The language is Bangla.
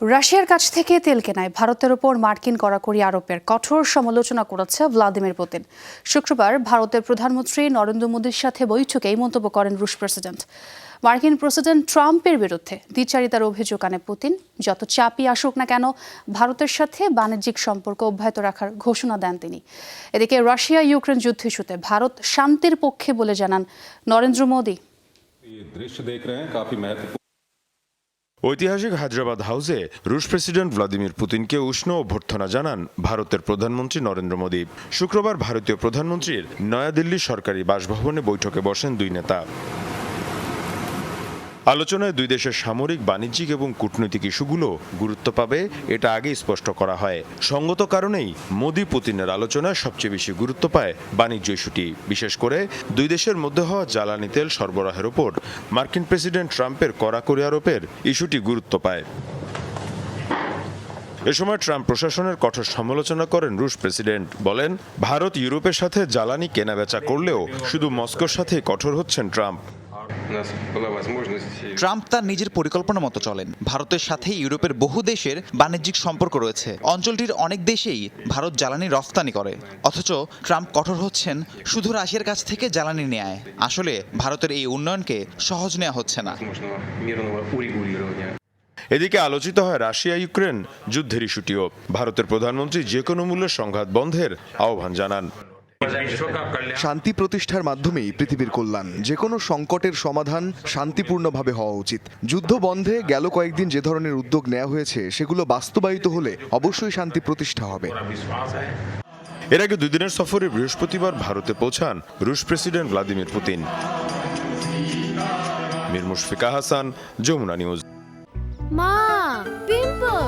রাশিয়ার কাছ থেকে তেল কেনায় ভারতের ওপর মার্কিন কড়াকড়ি আরোপের কঠোর সমালোচনা করেছে ভ্লাদিমির পুতিন। শুক্রবার ভারতের প্রধানমন্ত্রী নরেন্দ্র মোদীর সাথে বৈঠকে এই মন্তব্য করেন রুশ প্রেসিডেন্ট। মার্কিন প্রেসিডেন্ট ট্রাম্পের বিরুদ্ধে দ্বিচারিতার অভিযোগ আনে পুতিন। যত চাপই আসুক না কেন, ভারতের সাথে বাণিজ্যিক সম্পর্ক অব্যাহত রাখার ঘোষণা দেন তিনি। এদিকে রাশিয়া ইউক্রেন যুদ্ধ ইস্যুতে ভারত শান্তির পক্ষে বলে জানান নরেন্দ্র মোদী। ঐতিহাসিক হায়দ্রাবাদ হাউসে রুশ প্রেসিডেন্ট ভ্লাদিমির পুতিনকে উষ্ণ অভ্যর্থনা জানান ভারতের প্রধানমন্ত্রী নরেন্দ্র মোদী। শুক্রবার ভারতীয় প্রধানমন্ত্রীর নয়াদিল্লি সরকারি বাসভবনে বৈঠকে বসেন দুই নেতা। আলোচনায় দুই দেশের সামরিক, বাণিজ্যিক এবং কূটনৈতিক ইস্যুগুলো গুরুত্ব পাবে, এটা আগেই স্পষ্ট করা হয়। সঙ্গত কারণেই মোদী পুতিনের আলোচনায় সবচেয়ে বেশি গুরুত্ব পায় বাণিজ্য ইস্যুটি। বিশেষ করে দুই দেশের মধ্যে হওয়া জ্বালানি তেল সরবরাহের ওপর মার্কিন প্রেসিডেন্ট ট্রাম্পের কড়াকড়ি আরোপের ইস্যুটি গুরুত্ব পায়। এ সময় ট্রাম্প প্রশাসনের কঠোর সমালোচনা করেন রুশ প্রেসিডেন্ট। বলেন, ভারত ইউরোপের সাথে জ্বালানি কেনাবেচা করলেও শুধু মস্কোর সাথে কঠোর হচ্ছেন ট্রাম্প। ট্রাম্প তার নিজের পরিকল্পনা মতো চলেন। ভারতের সাথে ইউরোপের বহু দেশের বাণিজ্যিক সম্পর্ক রয়েছে। অঞ্চলটির অনেক দেশেই ভারত জ্বালানি রফতানি করে। অথচ ট্রাম্প কঠোর হচ্ছেন শুধু রাশিয়ার কাছ থেকে জ্বালানি নেয় আসলে ভারতের এই উন্নয়নকে সহজ নেওয়া হচ্ছে না। এদিকে আলোচিত হয় রাশিয়া ইউক্রেন যুদ্ধের ইস্যুটিও। ভারতের প্রধানমন্ত্রী যে কোনো মূল্যে সংঘাত বন্ধের আহ্বান জানান। শান্তি প্রতিষ্ঠার মাধ্যমেই পৃথিবীর কল্যাণ যে কোনো সংকটের সমাধান শান্তিপূর্ণভাবে হওয়া উচিত। যুদ্ধ বন্ধে গেল কয়েকদিন যে ধরনের উদ্যোগ নেওয়া হয়েছে সেগুলো বাস্তবায়িত হলে অবশ্যই শান্তি প্রতিষ্ঠা হবে। এর আগে দুই দিনের সফরে বৃহস্পতিবার ভারতে পৌঁছান রুশ president Vladimir Putin. Mir Mushfika Hasan Jamuna news. মা